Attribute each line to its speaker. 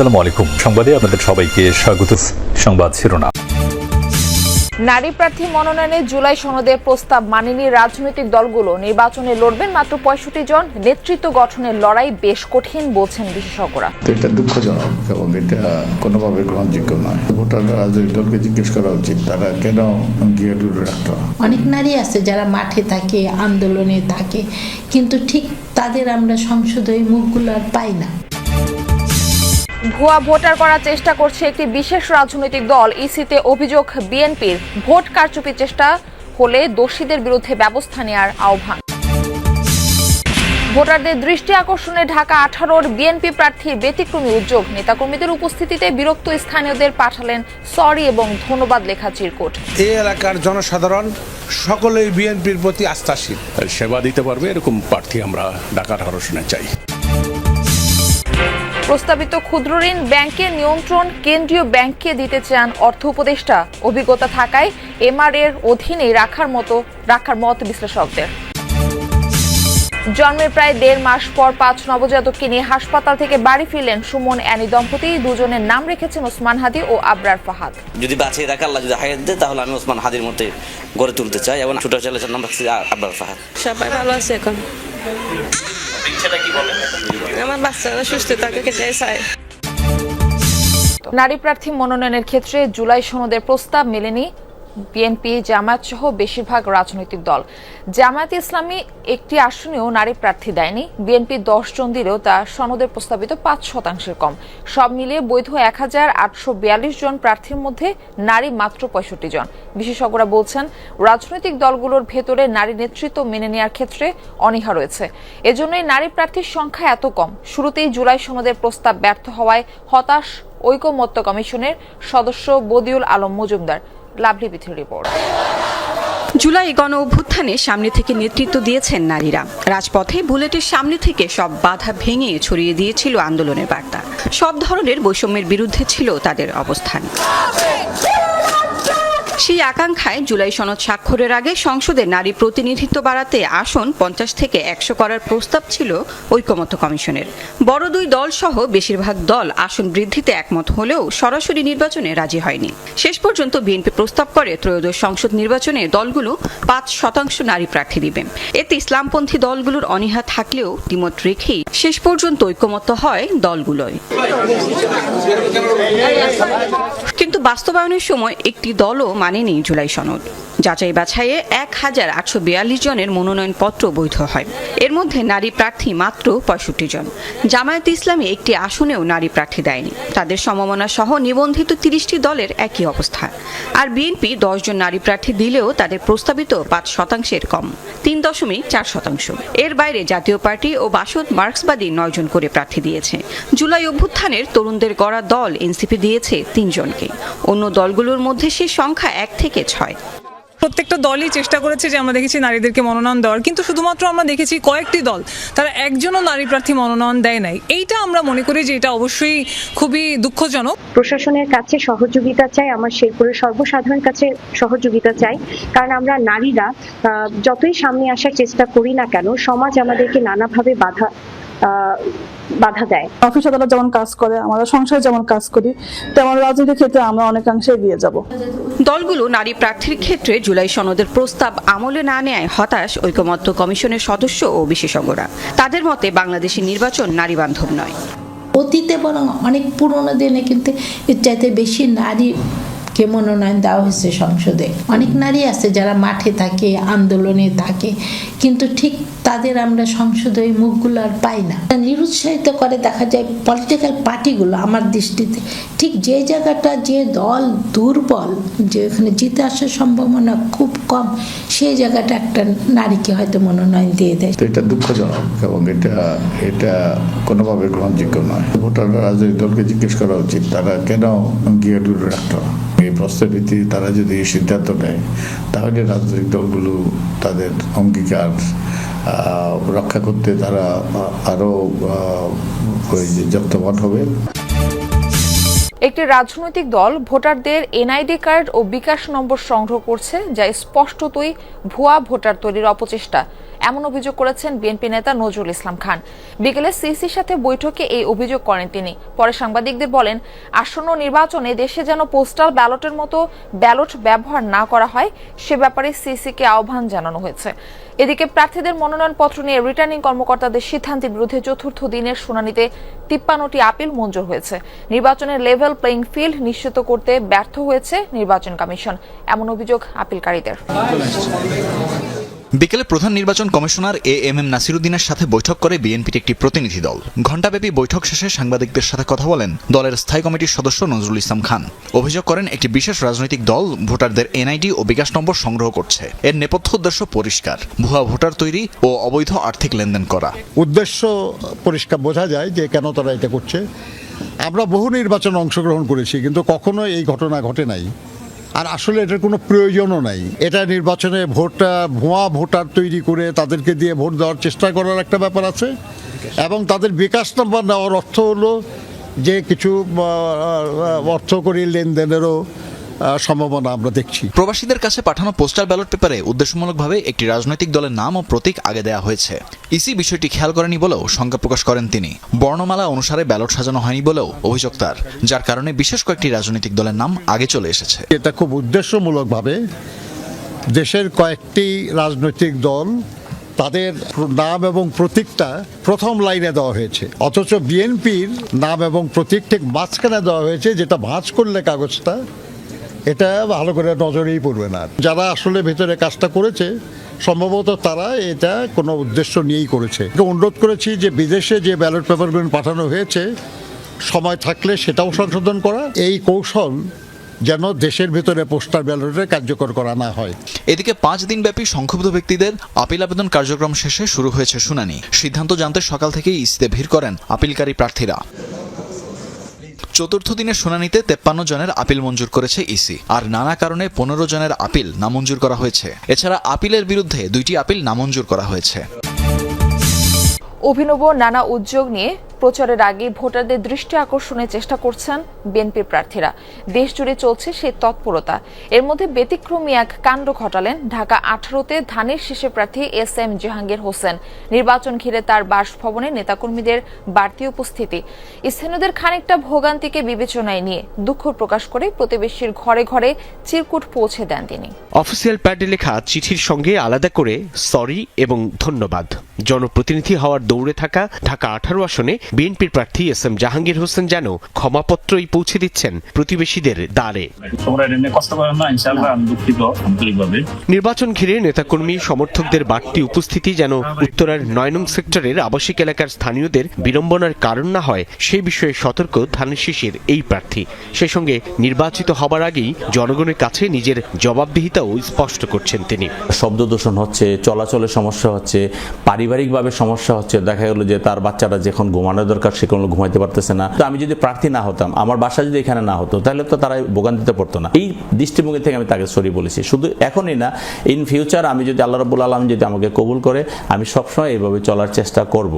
Speaker 1: আসসালামু আলাইকুম। সংবাদে আপনাদের সবাইকে স্বাগত। সংবাদ শিরোনাম।
Speaker 2: নারী প্রার্থী মনোনয়নে জুলাই সনদের প্রস্তাব মানেনি রাজনৈতিক দলগুলো। নির্বাচনে লড়বেন মাত্র পঁয়ষট্টি জন। নেতৃত্ব গঠনের লড়াই বেশ কঠিন বলছেন বিশেষজ্ঞরা।
Speaker 3: এটা দুঃখজনক এবং এটা কোনোভাবে গ্রহণযোগ্য নয়। ভোটাররা রাজনৈতিক দলকে জিজ্ঞেস করা উচিত তারা কেন গিয়ে দূরে রাখতো?
Speaker 4: অনেক নারী আছে যারা মাঠে থাকে আন্দোলনে থাকে কিন্তু ঠিক তাদের আমরা সংসদে মুখগুলো আর পাই না।
Speaker 2: ভুয়া ভোটার করার চেষ্টা করছে একটি বিশেষ রাজনৈতিক দল। ইসিতে অভিযোগ বিএনপির ভোট কারচুপির চেষ্টা হলে দোষীদের বিরুদ্ধে ব্যবস্থা নেওয়ার আহ্বান। ভোটারদের দৃষ্টি আকর্ষণে ঢাকা আঠারোর বিএনপি প্রার্থীর ব্যতিক্রমী উদ্যোগ। নেতাকর্মীদের উপস্থিতিতে বিরক্ত স্থানীয়দের পাঠালেন সরি এবং ধন্যবাদ লেখা চিরকুট।
Speaker 5: এই এলাকার জনসাধারণ সকলেই বিএনপির প্রতি আস্থাশীল।
Speaker 6: সেবা দিতে পারবে এরকম প্রার্থী আমরা ঢাকার শুনে চাই।
Speaker 2: প্রস্তাবিত ক্ষুদ্র ঋণ ব্যাংকের নিয়ন্ত্রণ কেন্দ্রীয় ব্যাংককে দিতে চান অর্থ উপদেষ্টা। অভিজ্ঞতা থাকায় এমআর এর অধীনে রাখার মতো রাখার মত বিশ্লেষকদের। জন্মের প্রায় দেড় মাস পর পাঁচ নবজাতককে নিয়ে হাসপাতাল থেকে বাড়ি ফিরলেন সুমন অ্যানি দম্পতি। দুজনের নাম রেখেছেন ওসমান হাদি ও আবরার ফাহাদ।
Speaker 7: যদি বাঁচিয়ে রাখে আল্লাহ যদি হায়াত দেয় তাহলে আমি ওসমান হাদির মতে গড়ে তুলতে চাই এবং ছোট ছেলের নাম রাখছি আব্বার ফাহাদ।
Speaker 8: সবাই ভালো আছে এখন। আমার বাচ্চারা সুস্থ থাকে খেতে চায়।
Speaker 2: নারী প্রার্থী মনোনয়নের ক্ষেত্রে জুলাই সনদের প্রস্তাব মেলেনি। বিএনপি জামায়াত সহ বেশিরভাগ রাজনৈতিক দল। জামায়াত ইসলামী একটি আসনেও নারী প্রার্থী দেয়নি। বিএনপি দশ জন দিলেও তা সনদের প্রস্তাবিত পাঁচ শতাংশের কম। সব মিলিয়ে বৈধ এক হাজার আটশো বিয়াল্লিশ জন প্রার্থীর মধ্যে নারী মাত্র পঁয়ষট্টি জন। বিশেষজ্ঞরা বলছেন, রাজনৈতিক দলগুলোর ভেতরে নারী নেতৃত্ব মেনে নেওয়ার ক্ষেত্রে অনীহা রয়েছে। এজন্যই নারী প্রার্থীর সংখ্যা এত কম। শুরুতেই জুলাই সনদের প্রস্তাব ব্যর্থ হওয়ায় হতাশ ঐকমত্য কমিশনের সদস্য Badiul Alam Majumdar. Lovely Bithi report.
Speaker 9: July গণ অভ্যুত্থানে সামনে থেকে নেতৃত্ব দিয়েছেন নারীরা। রাজপথে বুলেটের সামনে থেকে সব বাধা ভেঙে ছড়িয়ে দিয়েছিল আন্দোলনের বার্তা। সব ধরনের বৈষম্যের বিরুদ্ধে ছিল তাদের অবস্থান। সেই আকাঙ্ক্ষায় জুলাই সনদ স্বাক্ষরের আগে সংসদে নারী প্রতিনিধিত্ব বাড়াতে আসন পঞ্চাশ থেকে একশো করার প্রস্তাব ছিল ঐকমত্য কমিশনের। বড় দুই দল সহ বেশিরভাগ দল আসন বৃদ্ধিতে একমত হলেও সরাসরি নির্বাচনে রাজি হয়নি। শেষ পর্যন্ত বিএনপি প্রস্তাব করে ত্রয়োদশ সংসদ নির্বাচনে দলগুলো পাঁচ শতাংশ নারী প্রার্থী দিবে এতে ইসলামপন্থী দলগুলোর অনীহা থাকলেও দ্বিমত রেখেই শেষ পর্যন্ত ঐকমত্য হয় দলগুলোয় কিন্তু বাস্তবায়নের সময় একটি দলও মানেনি জুলাই সনদ। যাচাই বাছাইয়ে এক হাজার আটশো বিয়াল্লিশ জনের মনোনয়নপত্র বৈধ হয়। এর মধ্যে নারী প্রার্থী মাত্র পঁয়ষট্টি জন। জামায়াত ইসলামী একটি আসনেও নারী প্রার্থী দেয়নি। তাদের সমমনা সহ নিবন্ধিত তিরিশটি দলের একই অবস্থা। আর বিএনপি জন নারী প্রার্থী দিলেও তাদের প্রস্তাবিত পাঁচ শতাংশের কম, তিন দশমিক চার শতাংশ। এর বাইরে জাতীয় পার্টি ও বাসদ মার্ক্সবাদী নয়জন করে প্রার্থী দিয়েছে। জুলাই অভ্যুত্থানের তরুণদের গড়া দল এনসিপি দিয়েছে তিনজনকে অন্য দলগুলোর মধ্যে সে সংখ্যা এক থেকে ছয়।
Speaker 10: প্রত্যেকটা দলই চেষ্টা করেছে যে আমরা দেখেছি নারীদেরকে মনোনয়ন দেওয়ার কিন্তু শুধুমাত্র আমরা দেখেছি কয়েকটি দল তারা একজনও নারী প্রার্থী মনোনয়ন দেয় নাই। এইটা আমরা মনে করি যে এটা অবশ্যই খুবই দুঃখজনক।
Speaker 11: প্রশাসনের কাছে সহযোগিতা চাই আমার শেরপুরের সর্বসাধারণ কাছে সহযোগিতা চাই কারণ আমরা নারীরা আহ, যতই সামনে আসার চেষ্টা করি না কেন সমাজ আমাদেরকে নানাভাবে বাধা আহ, বাধা দেয়।
Speaker 12: অফিস আদালত যেমন কাজ করে আমরা সংসারে যেমন কাজ করি তেমন রাজনীতির ক্ষেত্রে আমরা অনেকাংশে এগিয়ে যাব।
Speaker 9: দলগুলো নারী প্রার্থীর ক্ষেত্রে জুলাই সনদের প্রস্তাব আমলে না নেয় হতাশ ঐকমত্য কমিশনের সদস্য ও বিশেষজ্ঞরা। তাদের মতে বাংলাদেশের নির্বাচন নারী বান্ধব নয়।
Speaker 4: অতীতে বরং অনেক পুরোনো দিনে কিন্তু এর চাইতে বেশি নারী কে মনোনয়ন দেওয়া হয়েছে সংসদে। অনেক নারী আছে যারা মাঠে থাকে, আন্দোলনে থাকে, কিন্তু ঠিক তাদের আমরা সংসদে মুখগুলো আর পাই না। নিরুৎসাহিত করে দেখা যায় পলিটিক্যাল পার্টিগুলো আমার দৃষ্টিতে ঠিক যে জায়গাটা যে দল দুর্বল যেখানে জিতে আসার সম্ভাবনা খুব কম, সেই জায়গাটা একটা নারীকে হয়তো মনোনয়ন দিয়ে দেয়।
Speaker 3: তো এটা দুঃখজনক এবং এটা এটা কোনোভাবে গ্রহণযোগ্য নয়। ভোটাররা রাজনৈতিক দলকে জিজ্ঞেস করা উচিত, তারা কেন গিয়ে দূরে রাখতো? এই প্রস্তাব ভিত্তিতে তারা যদি সিদ্ধান্ত নেয়, তাহলে রাজনৈতিক দলগুলো তাদের অঙ্গীকার রক্ষা করতে তারা আরও যত্নবান হবে।
Speaker 2: একটি রাজনৈতিক দল ভোটারদের এনআইডি কার্ড ও বিকাশ নম্বর সংগ্রহ করছে, যা স্পষ্টতই ভুয়া ভোটার তৈরির অপচেষ্টা। এমন অভিযোগ করেছেন বিএনপি নেতা নজরুল ইসলাম খান। বিকেলে সিসির সাথে বৈঠকে এই অভিযোগ করেন তিনি। পরে সাংবাদিকদের বলেন, আসন্ন নির্বাচনে দেশে যেন পোস্টাল ব্যালটের মতো ব্যালট ব্যবহার না করা হয়, সে ব্যাপারে সিসিকে আহ্বান জানানো হয়েছে। এদিকে প্রার্থীদের মনোনয়নপত্র নিয়ে রিটার্নিং কর্মকর্তাদের সিদ্ধান্তের বিরুদ্ধে চতুর্থ দিনের শুনানিতে তিপ্পান্নটি আপিল মঞ্জুর হয়েছে। নির্বাচনের লেভেল প্লেইং ফিল্ড নিশ্চিত করতে ব্যর্থ হয়েছে নির্বাচন কমিশন। এমন অভিযোগ আপিলকারীদের
Speaker 13: বিকেলে প্রধান নির্বাচন কমিশনার এ এম এম নাসিরুদ্দিনের সাথে বৈঠক করে বিএনপির একটি প্রতিনিধি দল। ঘণ্টাব্যাপী বৈঠক শেষে সাংবাদিকদের সাথে কথা বলেন দলের স্থায়ী কমিটির সদস্য নজরুল ইসলাম খান। অভিযোগ করেন একটি বিশেষ রাজনৈতিক দল ভোটারদের এনআইডি ও বিকাশ নম্বর সংগ্রহ করছে। এর নেপথ্য উদ্দেশ্য পরিষ্কার, ভুয়া ভোটার তৈরি ও অবৈধ আর্থিক লেনদেন করা।
Speaker 14: উদ্দেশ্য পরিষ্কার বোঝা যায় যে কেন তারা এটা করছে। আমরা বহু নির্বাচনে অংশগ্রহণ করেছি, কিন্তু কখনো এই ঘটনা ঘটে নাই। আর আসলে এটার কোনো প্রয়োজনও নাই। এটা নির্বাচনে ভোটটা, ভুয়া ভোটার তৈরি করে তাদেরকে দিয়ে ভোট দেওয়ার চেষ্টা করার একটা ব্যাপার আছে। এবং তাদের বিকাশ নাম্বার নেওয়ার অর্থ হলো যে কিছু অর্থকরী অর্থ করি লেনদেনেরও সম্ভাবনা আমরা দেখছি।
Speaker 13: প্রবাসীদের কাছে পাঠানো পোস্টাল ব্যালট পেপারে উদ্দেশ্যমূলকভাবে একটি রাজনৈতিক দলের নাম ও প্রতীক আগে দেওয়া হয়েছে। ইসি বিষয়টি খেয়াল করেনি বলেও শঙ্কা প্রকাশ করেন তিনি। বর্ণমালা অনুসারে ব্যালট সাজানো হয়নি বলেও অভিযোগ তার যার কারণে বিশেষ কয়েকটি রাজনৈতিক দলের নাম আগে চলে এসেছে।
Speaker 14: এটা খুব উদ্দেশ্যমূলকভাবে দেশের কয়েকটি রাজনৈতিক দল তাদের নাম এবং প্রতীকটা প্রথম লাইনে দেওয়া হয়েছে। অথচ বিএনপির নাম এবং প্রতীক ঠিক মাঝখানে দেওয়া হয়েছে যেটা ভাঁজ করলে কাগজটা এটা ভালো করে নজরেই পড়বে না। যারা আসলে ভেতরে কাজটা করেছে, সম্ভবত তারা এটা কোনো উদ্দেশ্য নিয়েই করেছে। অনুরোধ করেছি যে বিদেশে যে ব্যালট পেপারগুলো পাঠানো হয়েছে, সময় থাকলে সেটাও সংশোধন করা। এই কৌশল যেন দেশের ভিতরে পোস্টার ব্যালটে কার্যকর করা না হয়।
Speaker 13: এদিকে পাঁচ দিনব্যাপী সংক্ষুব্ধ ব্যক্তিদের আপিল আবেদন কার্যক্রম শেষে শুরু হয়েছে শুনানি। সিদ্ধান্ত জানতে সকাল থেকেই ইসিতে ভিড় করেন আপিলকারী প্রার্থীরা। চতুর্থ দিনের শুনানিতে তেপ্পান্ন জনের আপিল মঞ্জুর করেছে ইসি। আর নানা কারণে পনেরো জনের আপিল নামঞ্জুর করা হয়েছে। এছাড়া আপিলের বিরুদ্ধে দুইটি আপিল নামঞ্জুর করা হয়েছে।
Speaker 2: অভিনব নানা উদ্যোগ নিয়ে প্রচারের আগে ভোটারদের দৃষ্টি আকর্ষণের চেষ্টা করছেন বিএনপি প্রার্থীরা। দেশ জুড়ে চলছে সেই তৎপরতা। এর মধ্যে ব্যতিক্রমী এক কাণ্ড ঘটালেন ঢাকা আঠারোতে ধানের শীর্ষে প্রার্থী এস এম জাহাঙ্গীর হোসেন। নির্বাচন ঘিরে তার বাসভবনে নেতাকর্মীদের বাড়তি উপস্থিতি। স্থানীয়দের খানিকটা ভোগান্তিকে বিবেচনায় নিয়ে দুঃখ প্রকাশ করে প্রতিবেশীর ঘরে ঘরে চিরকুট পৌঁছে দেন তিনি।
Speaker 15: অফিসিয়াল প্যাডে লেখা চিঠির সঙ্গে আলাদা করে সরি এবং ধন্যবাদ। জনপ্রতিনিধি হওয়ার দৌড়ে থাকা ঢাকা আঠারো আসনে বিএনপির প্রার্থী এস এম জাহাঙ্গীর হোসেন যেন ক্ষমাপত্রই পৌঁছে দিচ্ছেন প্রতিবেশীদের দ্বারে। নির্বাচন ঘিরে নেতাকর্মী সমর্থকদের বাড়তি উপস্থিতি যেন উত্তরার নয় নং সেক্টরের আবাসিক এলাকার স্থানীয়দের বিড়ম্বনার কারণ না হয় সেই বিষয়ে সতর্ক ধানের শীষের এই প্রার্থী। সেই সঙ্গে নির্বাচিত হবার আগেই জনগণের কাছে নিজের জবাবদিহিতাও স্পষ্ট করছেন তিনি।
Speaker 16: শব্দ দূষণ হচ্ছে চলাচলের সমস্যা হচ্ছে পারিবারিকভাবে সমস্যা হচ্ছে। দেখা গেল যে তার বাচ্চারা যখন ঘুমানো দরকার, সে কোনো ঘুমাইতে পারতেছে না। তো আমি যদি প্রার্থী না হতাম, আমার বাসা যদি এখানে না হতো, তাহলে তো তারা ভোগান্তিতে পড়তো না। এই দৃষ্টিভঙ্গি থেকে আমি তাকে সরি বলেছি। শুধু এখনই না ইন ফিউচার আমি যদি আল্লাহ রবুল আলম যদি আমাকে কবুল করে, আমি সবসময় এইভাবে চলার চেষ্টা করব।